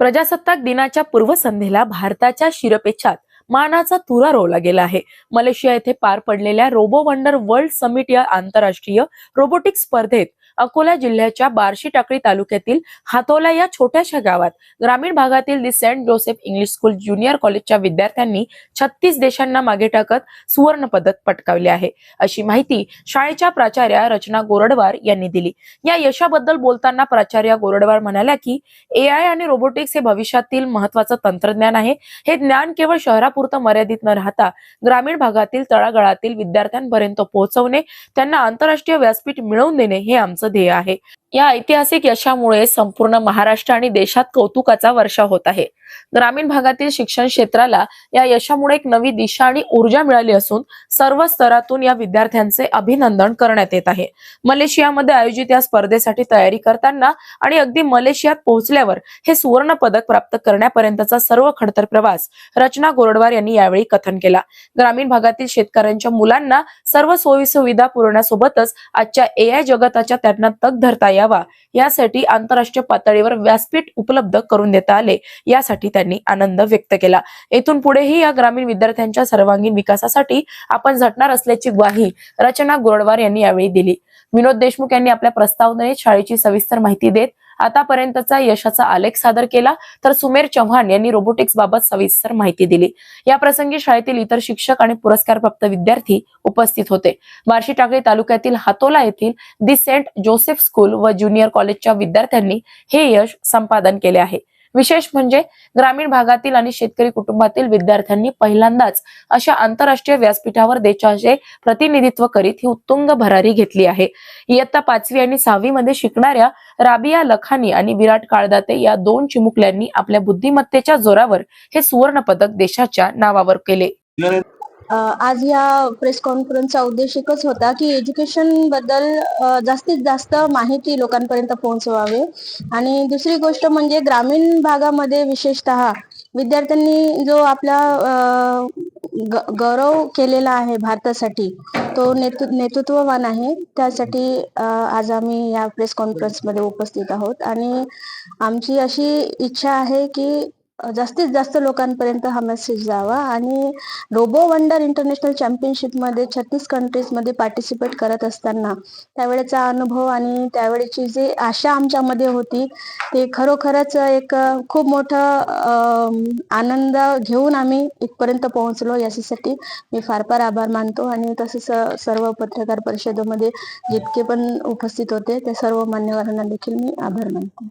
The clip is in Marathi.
प्रजासत्ताक दिनाच्या पूर्वसंध्येला भारताच्या शिरपेचात मानाचा तुरा रोवला गेला आहे. मलेशिया येथे पार पडलेल्या रोबो वंडर वर्ल्ड समिट या आंतरराष्ट्रीय रोबोटिक स्पर्धेत अकोला जिल्ह्याच्या बार्शी टाकळी तालुक्यातील हातोला या छोट्याशा गावात ग्रामीण भागातील the Saint Joseph English school junior कॉलेजच्या विद्यार्थ्यांनी छत्तीस देशांना मागे टाकत सुवर्ण पदक पटकावले आहे. अशी माहिती शाळेच्या प्राचार्या रचना गोरडवार यांनी दिली. या यशाबद्दल बोलताना प्राचार्य गोरडवार म्हणाल्या की एआय आणि रोबोटिक्स हे भविष्यातील महत्वाचं तंत्रज्ञान आहे. हे ज्ञान केवळ शहरापुरतं मर्यादित न राहता ग्रामीण भागातील तळागाळातील विद्यार्थ्यांपर्यंत पोहोचवणे त्यांना आंतरराष्ट्रीय व्यासपीठ मिळवून देणे हे आमचं ध्येय आहे. या ऐतिहासिक यशामुळे संपूर्ण महाराष्ट्र आणि देशात कौतुकाचा वर्षा होत आहे. ग्रामीण भागातील शिक्षण क्षेत्राला या यशामुळे एक नवी दिशा आणि ऊर्जा मिळाली असून सर्व स्तरातून या विद्यार्थ्यांचे अभिनंदन करण्यात येत आहे. मलेशियामध्ये आयोजित या स्पर्धेसाठी तयारी करताना आणि अगदी मलेशियात पोहोचल्यावर हे सुवर्ण पदक प्राप्त करण्यापर्यंतचा सर्व खडतर प्रवास रचना गोरडवार यांनी यावेळी कथन केला. ग्रामीण भागातील शेतकऱ्यांच्या मुलांना सर्व सोयी सुविधा पुरवण्यासोबतच आजच्या एआय जगताच्या त्यांना तग धरता यावा यासाठी आंतरराष्ट्रीय पातळीवर व्यासपीठ उपलब्ध करून देता आले यासाठी त्यांनी आनंद व्यक्त केला. येथून पुढेही या ग्रामीण विद्यार्थ्यांच्या सर्वांगीण विकासासाठी आपण झटणार असल्याची ग्वाही रचना गोरडवार यांनी यावेळी दिली. विनोद देशमुख यांनी आपल्या प्रस्तावनेत शाळेची सविस्तर माहिती देत आतापर्यंतचा यशाचा आलेख सादर केला. तर सुमेर चव्हाण यांनी रोबोटिक्स बाबत सविस्तर माहिती दिली. या प्रसंगी शाळेतील इतर शिक्षक आणि पुरस्कारप्राप्त विद्यार्थी उपस्थित होते. बार्शी टाकळी तालुक्यातील हातोला येथील दी सेंट जोसेफ स्कूल व ज्युनियर कॉलेजच्या विद्यार्थ्यांनी हे यश संपादन केले आहे. विशेष म्हणजे ग्रामीण भागातील आणि शेतकरी कुटुंबातील विद्यार्थ्यांनी पहिल्यांदाच अशा आंतरराष्ट्रीय व्यासपीठावर देशाचे प्रतिनिधित्व करीत ही उत्तुंग भरारी घेतली आहे. इयत्ता पाचवी आणि सहावी मध्ये शिकणाऱ्या राबिया लखानी आणि विराट काळदाते या दोन चिमुकल्यांनी आपल्या बुद्धिमत्तेच्या जोरावर हे सुवर्ण पदक देशाच्या नावावर केले. आज या प्रेस कॉन्फरन्सचा उद्देश एकच होता की एज्युकेशनबद्दल जास्तीत जास्त माहिती लोकांपर्यंत पोहोचवावे. आणि दुसरी गोष्ट म्हणजे ग्रामीण भागामध्ये विशेषतः विद्यार्थ्यांनी जो आपला ग- गौरव केलेला आहे भारतासाठी तो नेतृ नेतृत्ववान आहे. त्यासाठी आज आम्ही या प्रेस कॉन्फरन्समध्ये उपस्थित आहोत. आणि आमची अशी इच्छा आहे की जास्तीत जास्त लोकांपर्यंत हा मेसेज जावा आणि रोबो वंडर इंटरनॅशनल चॅम्पियनशिपमध्ये छत्तीस कंट्रीजमध्ये पार्टिसिपेट करत असताना त्यावेळेचा अनुभव आणि त्यावेळेची जी आशा आमच्यामध्ये होती ते खरोखरच एक खूप मोठं आनंद घेऊन आम्ही इथपर्यंत पोहोचलो. याच्यासाठी मी फार फार आभार मानतो आणि तसेच सर्व पत्रकार परिषदेमध्ये जितके पण उपस्थित होते त्या सर्व मान्यवरांना देखील मी आभार मानतो.